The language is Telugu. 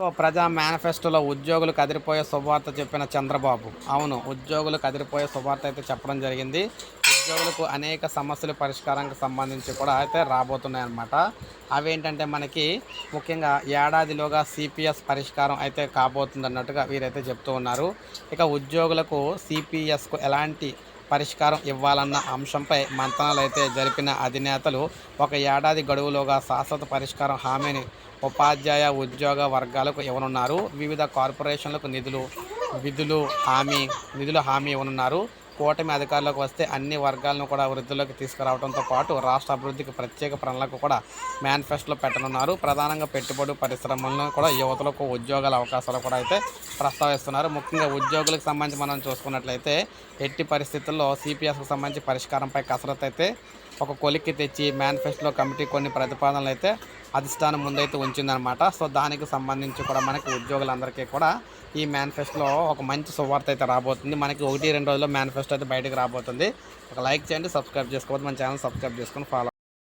సో ప్రజా మేనిఫెస్టోలో ఉద్యోగులు కదిరిపోయే శుభవార్త చెప్పిన చంద్రబాబు. అవును ఉద్యోగులు కదిరిపోయే శుభవార్త అయితే చెప్పడం జరిగింది. ఉద్యోగులకు అనేక సమస్యల పరిష్కారానికి సంబంధించి కూడా అయితే రాబోతున్నాయన్నమాట. అవేంటంటే మనకి ముఖ్యంగా ఏడాదిలోగా సిపిఎస్ పరిష్కారం అయితే కాబోతుంది అన్నట్టుగా వీరైతే చెప్తూ ఉన్నారు. ఇక ఉద్యోగులకు సిపిఎస్కు ఎలాంటి పరిష్కారం ఇవ్వాలన్న అంశంపై మంతనాలైతే జరిపిన అధినేతలు ఒక ఏడాది గడువులోగా శాశ్వత పరిష్కారం హామీని ఉపాధ్యాయ ఉద్యోగ వర్గాలకు ఇవ్వనున్నారు. వివిధ కార్పొరేషన్లకు నిధులు విధులు హామీ నిధులు హామీ ఇవ్వనున్నారు. కూటమి అధికారులకు వస్తే అన్ని వర్గాలను కూడా వృద్ధిలోకి తీసుకురావడంతో పాటు రాష్ట్ర అభివృద్ధికి ప్రత్యేక ప్రణాళిక కూడా మేనిఫెస్టోలో పెట్టనున్నారు. ప్రధానంగా పెట్టుబడి పరిశ్రమలను కూడా యువతలకు ఉద్యోగాల అవకాశాలు కూడా అయితే ప్రస్తావిస్తున్నారు. ముఖ్యంగా ఉద్యోగులకు సంబంధించి మనం చూసుకున్నట్లయితే ఎట్టి పరిస్థితుల్లో సిపిఎస్కు సంబంధించి పరిష్కారంపై కసరత్తు అయితే ఒక కొలిక్కి తెచ్చి మేనిఫెస్టోలో కమిటీ కొన్ని ప్రతిపాదనలు అయితే అధిష్టానం ముందైతే ఉంచిందనమాట సో దానికి సంబంధించి కూడా మనకి ఉద్యోగులందరికీ కూడా ఈ మేనిఫెస్టోలో ఒక మంచి సువార్త అయితే రాబోతుంది. మనకి ఒకటి రెండు రోజుల్లో మేనిఫెస్టో అయితే బయటకు రాబోతుంది. ఒక లైక్ చేయండి సబ్స్క్రైబ్ చేసుకోవద్దు. మన ఛానల్ సబ్స్క్రైబ్ చేసుకొని ఫాలో